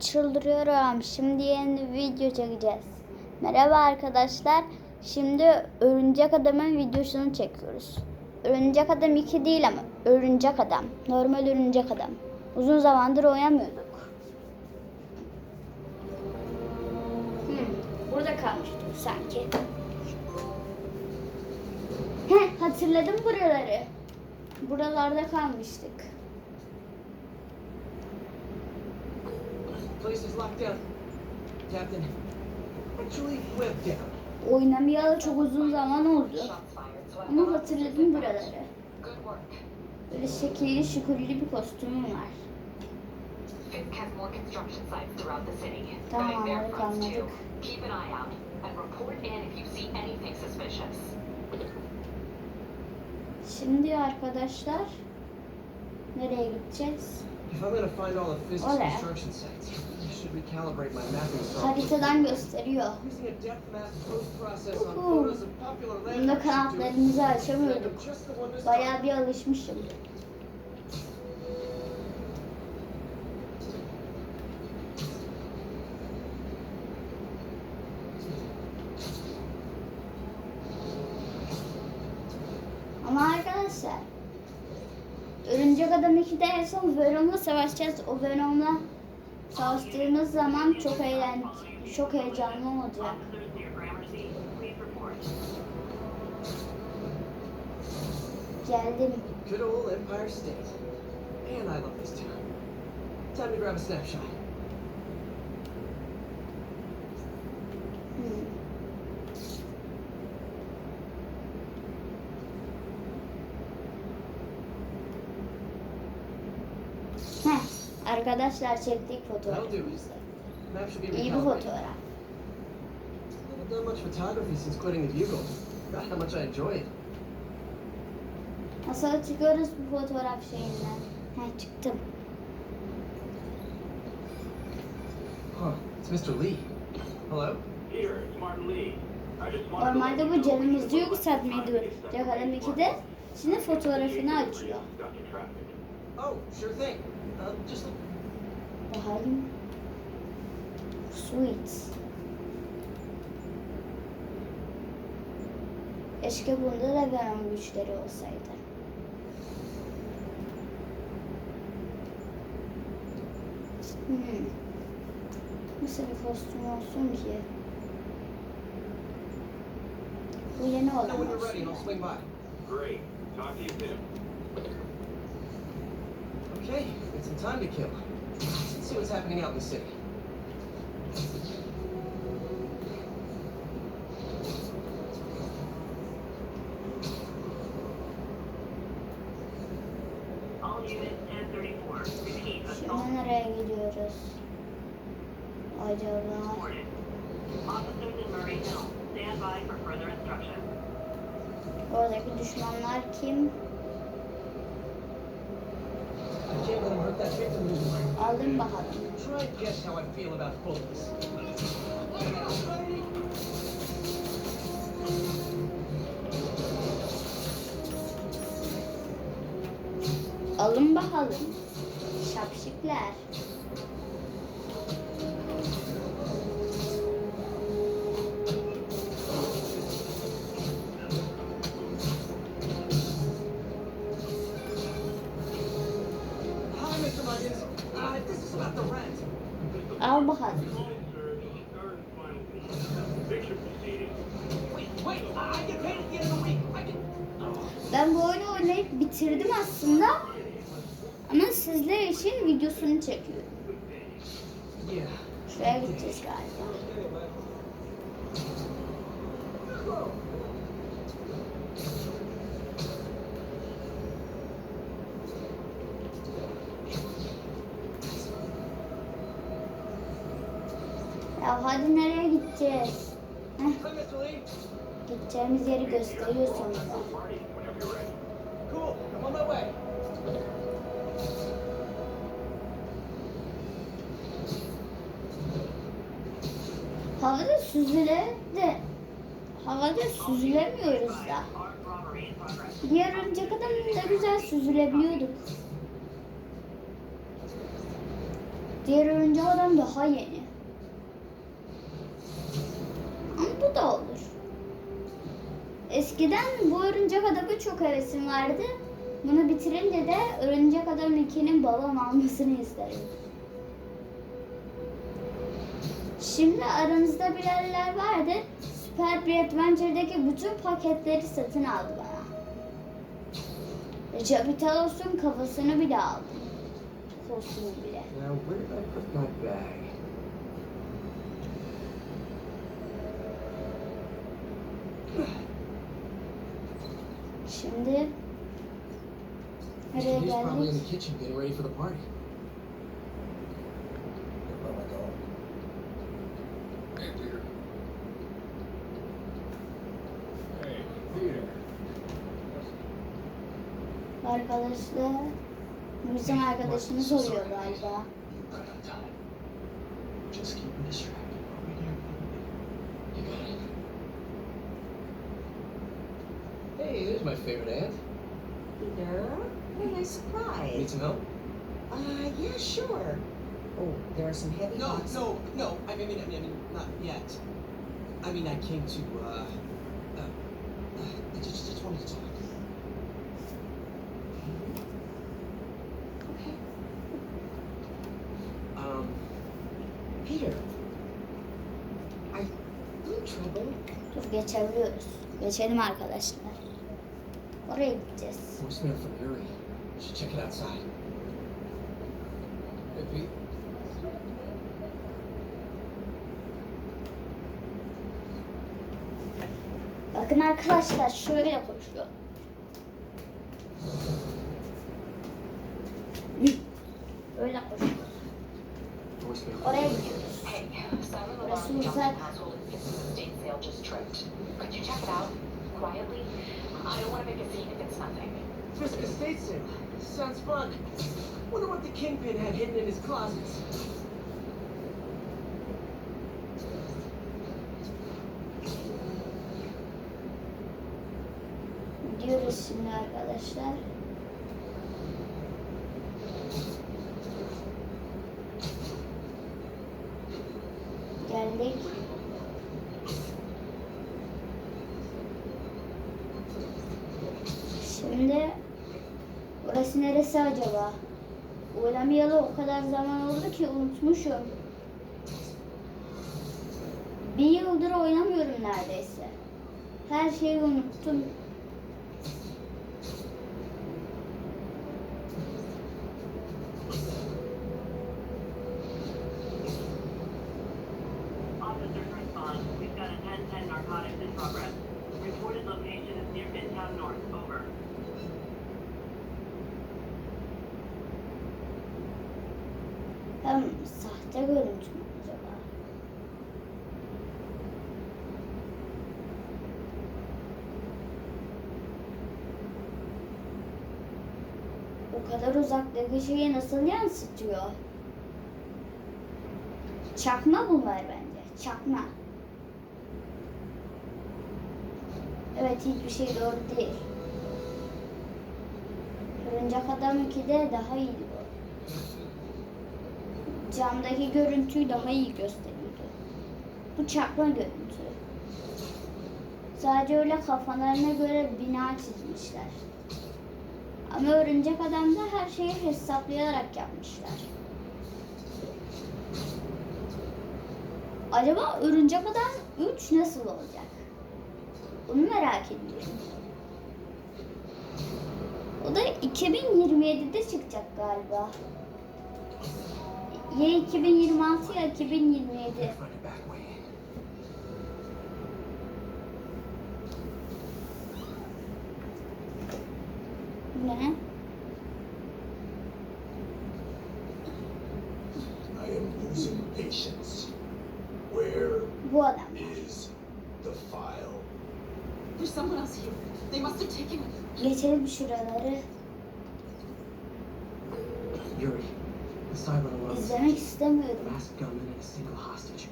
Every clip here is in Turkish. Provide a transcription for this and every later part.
Çıldırıyorum. Şimdi yeni video çekeceğiz. Merhaba arkadaşlar. Şimdi Örümcek Adam'ın videosunu çekiyoruz. Örümcek Adam 2 değil ama Örümcek Adam. Normal Örümcek Adam. Uzun zamandır oynamıyorduk. Hmm, burada kalmıştık sanki. He, hatırladım buraları. Buralarda kalmıştık. Place is locked down. Captain, actually webcam. Oynamayalı çok uzun zaman oldu. Ama hatırladım buraları. Böyle şekilli şükürlü bir kostümüm var. Tamam, Nightmare anladık. Şimdi arkadaşlar nereye gideceğiz? If Haritadan gösteriyor. Uhu. Bunda kanatlarımızı açamıyorduk. Bayağı bir alışmışım. Ama arkadaşlar Örümcek Adam 2'de en son Venom'la savaşacağız. O Venom'la savaştığımız zaman çok eğlen çok heyecanlı olacak. Geldim. Good old Empire State. Man, I love this town. Time to grab a snapshot. Hmm. Heh, arkadaşlar çektik fotoğrafı. That'll do. Map should be İyi bir fotoğraf. Haven't done much photography since quitting the Bugle. Forgot how much I enjoy it. Nasıl çıkıyoruz bu fotoğraf şeyinden? He çıktım. Huh, it's Mr. Lee. Hello? Here, it's Martin Lee. I just wanted to Normalde let you bu know canımızı that you yükseltmeydi. Cakadan 2'de. Şimdi fotoğrafını açıyor. stuck in traffic. Oh, sure thing. Uh, just Bakalım. Sweet. Keşke bunda da Venom güçleri olsaydı. Hmm. Nasıl bir kostüm olsun ki? Bu yeni olan olsun. swing by. Great. Talk to you soon. Okay, it's time to kill. See what's happening out in the city. All units 1034. Repeat, assault Şimdi nereye gidiyoruz? Acaba reported. Officers in Murray Hill, stand by for further instruction. oradaki düşmanlar kim? Aldım bakalım. Alın bakalım. Şapşikler. Ben bu oyunu oynayıp bitirdim aslında. Ama sizler için videosunu çekiyorum. Şuraya gideceğiz galiba. Ya hadi nereye gideceğiz? Heh. Gideceğimiz yeri gösteriyor sonunda. Party whenever you're ready. Cool, I'm on my way. Havada süzüle de havada süzülemiyoruz da. Diğer örümcek adamın da güzel süzülebiliyorduk. Diğer örümcek adam daha yeni. Ama bu da olur. Eskiden bu örümcek adamı çok hevesim vardı. Bunu bitirince de örümcek adam 2'nin balon almasını isterim. Şimdi aranızda bilenler vardı. Super bir Adventure'daki bütün paketleri satın aldı bana. Ve Capitalos'un kafasını bile aldım. Kostümü bile. Now, where did I put my bag? Şimdi nereye He's probably in geldik? the kitchen getting ready for the party. Where am I going? Hey, Peter. Hey, Peter. Arkadaşlar bizim arkadaşımız oluyor galiba. Just keep my favorite aunt. Peter, what a nice surprise. Need some help? Uh, yeah, sure. Oh, there are some heavy No, boxes. no, no. I mean, I mean, I mean, not yet. I mean, I came to, uh, uh, uh I just, just wanted to talk. Okay. Um, Peter, are you in trouble? Dur geçebiliyoruz. Geçelim arkadaşlar. Oraya gideceğiz. voicemail from Yuri. Should check it outside. Hey, Pete. Bakın arkadaşlar şöyle koşuyor. Öyle koşuyor. Oraya gidiyoruz. Just tripped. Could you check it out quietly? I don't want to make a scene if it's nothing. First estate sale. Sounds fun. Wonder what the kingpin had hidden in his closets. Gidiyoruz şimdi arkadaşlar. Geldik. Şimdi burası neresi acaba? Oynamayalı o kadar zaman oldu ki unutmuşum. Bir yıldır oynamıyorum neredeyse. Her şeyi unuttum. Officers respond. We've got a 1010 narcotics in progress. Reported location is near Midtown North. Over. Hem sahte görüntü mü acaba? O kadar uzaktaki şeyi nasıl yansıtıyor? Çakma bunlar bence. Çakma. Evet hiçbir şey doğru değil. Örümcek Adam 2'de daha bu camdaki görüntüyü daha iyi gösteriyordu. Bu çakma görüntü. Sadece öyle kafalarına göre bina çizmişler. Ama örümcek adamda her şeyi hesaplayarak yapmışlar. Acaba örümcek adam 3 nasıl olacak? Bunu merak ediyorum. O da 2027'de çıkacak galiba. Ya 2026 ya 2027. Gotta find a back way in. Ne? Bu adam. is the file? There's someone else here. They must have taken it. Geçelim şuraları. Yuri. İzlemek istemiyorum. Masked gunman and a single hostage.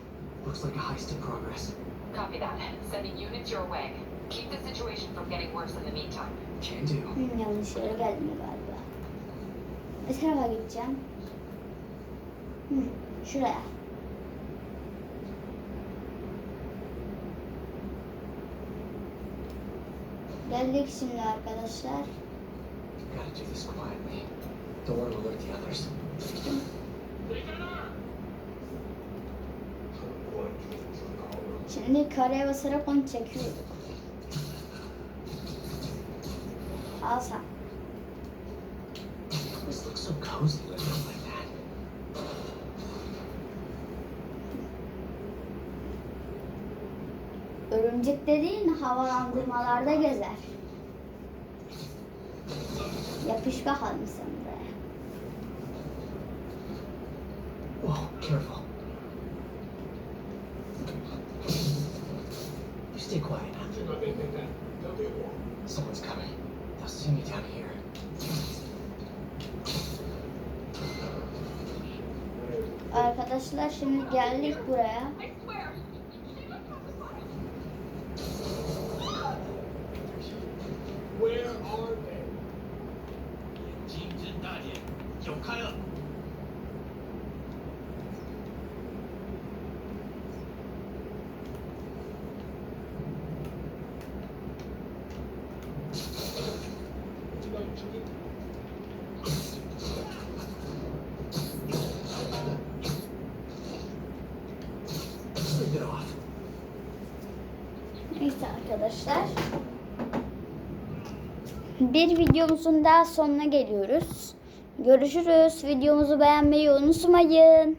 Looks like a heist in progress. Copy that. Sending units your way. Keep the situation from getting worse in the meantime. Can do. Hmm, yanlış yere geldim galiba. Ne tarafa gideceğim? Hı, şuraya. Geldik şimdi arkadaşlar. Gotta do this quietly. Don't want to alert the others. Şimdi kareye basarak onu çekiyorduk. Al sen. This looks so cozy living like that. Örümcek dediğin havalandırmalarda gezer. Yapış bakalım sen buraya. Whoa, careful. You stay quiet. Someone's coming. They'll see me down here. Arkadaşlar şimdi geldik buraya. Where are they? 金针大姐，走开了。 Arkadaşlar. Bir videomuzun daha sonuna geliyoruz. Görüşürüz. Videomuzu beğenmeyi unutmayın.